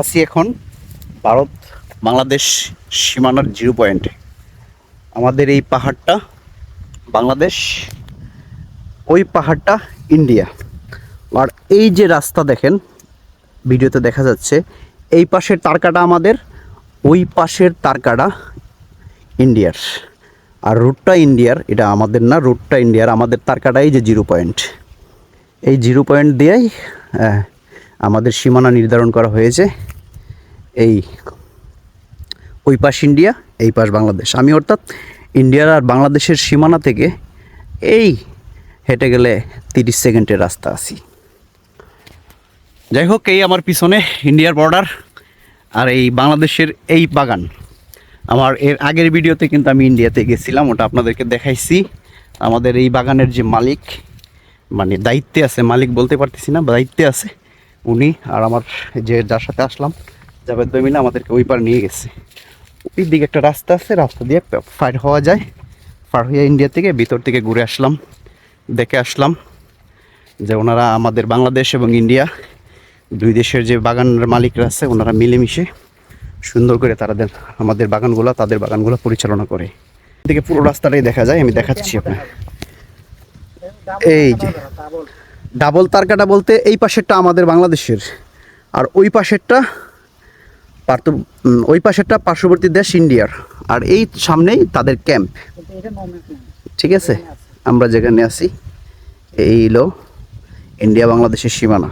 আছি এখন ভারত বাংলাদেশ সীমানার জিরো পয়েন্টে আমাদের এই পাহাড়টা বাংলাদেশ, ওই পাহাড়টা ইন্ডিয়া। আর এই যে রাস্তা দেখেন, ভিডিওতে দেখা যাচ্ছে, এই পাশের তারকাটা আমাদের, ওই পাশের তারকাটা ইন্ডিয়ার। আর রুটটা ইন্ডিয়ার, এটা আমাদের না, রুটটা ইন্ডিয়ার, আমাদের তারকাটাই যে জিরো পয়েন্ট। এই জিরো পয়েন্ট দিয়েই আমাদের সীমানা নির্ধারণ করা হয়েছে এই ওই পাশ ইন্ডিয়া, এই পাশ বাংলাদেশ। আমি অর্থাৎ ইন্ডিয়ার আর বাংলাদেশের সীমানা থেকে এই হেঁটে গেলে তিরিশ সেকেন্ডের রাস্তা আছি। যাই হোক, এই আমার পিছনে ইন্ডিয়ার বর্ডার আর এই বাংলাদেশের এই বাগান। আমার এর আগের ভিডিওতে কিন্তু আমি ইন্ডিয়াতে গেছিলাম, ওটা আপনাদেরকে দেখাইছি। আমাদের এই বাগানের যে মালিক মানে দায়িত্বে আছে, মালিক বলতে পারতেছি না, দায়িত্বে আছে। উনি আর আমার যে যার সাথে আসলাম, জাভেদ ভাই মিলে আমাদেরকে ওই পার নিয়ে গেছে। ওই দিকে একটা রাস্তা আছে, রাস্তা দিয়ে ফায়ার হওয়া যায়। ফার হয়ে ইন্ডিয়া থেকে ভিতর থেকে ঘুরে আসলাম, দেখে আসলাম যে ওনারা আমাদের বাংলাদেশ এবং ইন্ডিয়া দুই দেশের যে বাগানের মালিকরা আছে, ওনারা মিলেমিশে সুন্দর করে তারা আমাদের বাগানগুলো, তাদের বাগানগুলো পরিচালনা করে। এদিকে পুরো রাস্তাটাই দেখা যায়, আমি দেখাচ্ছি আপনার এই যে ডাবল তারকাটা বলতে এই পাশেরটা আমাদের বাংলাদেশের। আর ওই পাশেরটা পার্থ ওই পাশেরটা পার্শ্ববর্তী দেশ ইন্ডিয়ার। আর এই সামনেই তাদের ক্যাম্প। ঠিক আছে? আমরা যেখানে আছি, এই হলো ইন্ডিয়া বাংলাদেশের সীমানা।